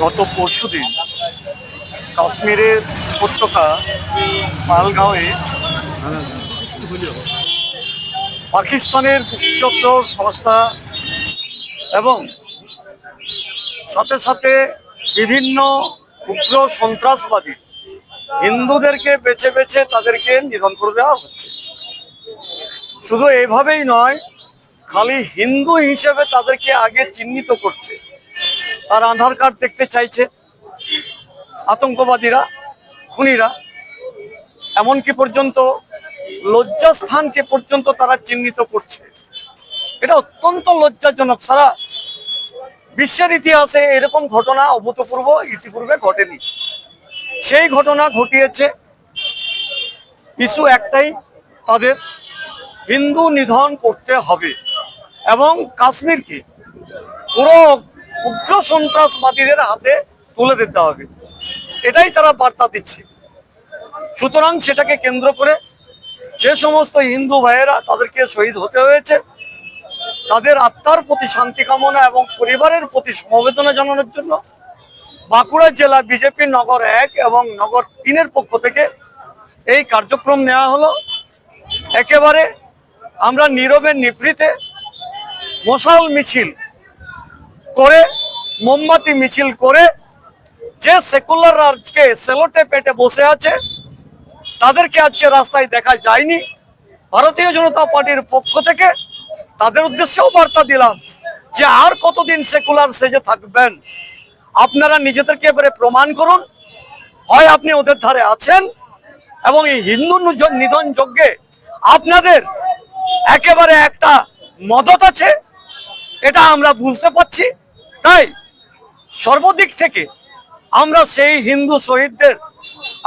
গত পরশুদিন কাশ্মীরের উপত্যকা পালগাঁওয়ে পাকিস্তানের গুপ্তচক্র সংস্থা এবং সাথে সাথে বিভিন্ন উগ্র সন্ত্রাসবাদী হিন্দুদেরকে বেছে বেছে তাদেরকে নিধন করে দেওয়া হচ্ছে। শুধু এভাবেই নয়, খালি হিন্দু হিসেবে তাদেরকে আগে চিহ্নিত করছে। তার আধার কার্ড দেখতে চাইছে আতঙ্কবাদীরা, খুনিরা। এমনকি পর্যন্ত, লজ্জাস্থানকে পর্যন্ত তারা চিহ্নিত করছে। এটা অত্যন্ত লজ্জাজনক। সারা বিশ্বের ইতিহাসে এরকম ঘটনা অভূতপূর্ব, ইতিপূর্বে ঘটেনি। সেই ঘটনা ঘটিয়েছে ইস্যু একটাই, তাদের হিন্দু নিধন করতে হবে। এবং কাশ্মীরকে পুরো উগ্র সন্ত্রাসবাদীদের হাতে তুলে দিতে হবে। এটাই তারা বার্তা দিচ্ছে। সুতরাং সেটাকে কেন্দ্র করে যে সমস্ত হিন্দু ভাইয়েরা তাদেরকে শহীদ হতে হয়েছে, তাদের আত্মার প্রতি শান্তি কামনা এবং পরিবারের প্রতি সমবেদনা জানানোর জন্য বাঁকুড়া জেলা বিজেপি নগর এক এবং নগর তিনের পক্ষ থেকে এই কার্যক্রম নেওয়া হলো। একেবারে আমরা নীরবে নিভৃতে মশাল মিছিল করে, মোমবাতি, মিছিল করে, যে সেকুলার আজকে সেলোটে পেটে বসে আছে, তাদেরকে আজকে রাস্তায় দেখা যায়নি। ভারতীয় জনতা পার্টির পক্ষ থেকে তাদের উদ্দেশ্যেও বার্তা দিলাম যে আর কতদিন সেকুলার সেজে থাকবেন। আপনারা নিজেদেরকে এবারে প্রমাণ করুন। হয় আপনি ওদের ধারে আছেন এবং এই হিন্দু নিধন যজ্ঞে আপনাদের একেবারে একটা মদত আছে, এটা আমরা বুঝতে পারছি। তাই সর্বদিক থেকে আমরা সেই হিন্দু শহীদদের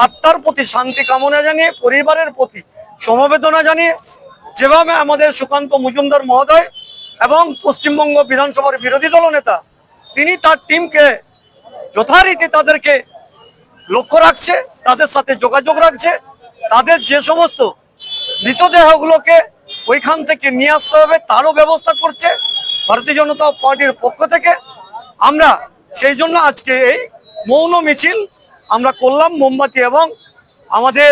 আত্মার প্রতি শান্তি কামনা জানিয়ে, পরিবারের প্রতি সমবেদনা জানিয়ে, যেভাবে আমাদের সুকান্ত মজুমদার মহোদয় এবং পশ্চিমবঙ্গ বিধানসভার বিরোধী দল নেতা, তিনি তার টিমকে যথারীতি তাদেরকে লক্ষ্য রাখছে, তাদের সাথে যোগাযোগ রাখছে, তাদের যে সমস্ত মৃতদেহগুলোকে ওইখান থেকে নিয়ে আসতে হবে, তারও ব্যবস্থা করছে, ভারতীয় জনতা পার্টির পক্ষ থেকে। আমরা সেই জন্য আজকে এই মৌন মিছিল আমরা করলাম মোমবাতি এবং আমাদের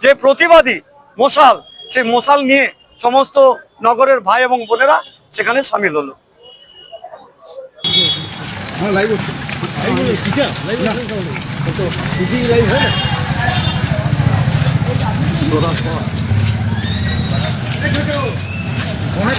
যে প্রতিবাদী মশাল, সেই মশাল নিয়ে সমস্ত নগরের ভাই এবং বোনেরা সেখানে সামিল হলো। অনেক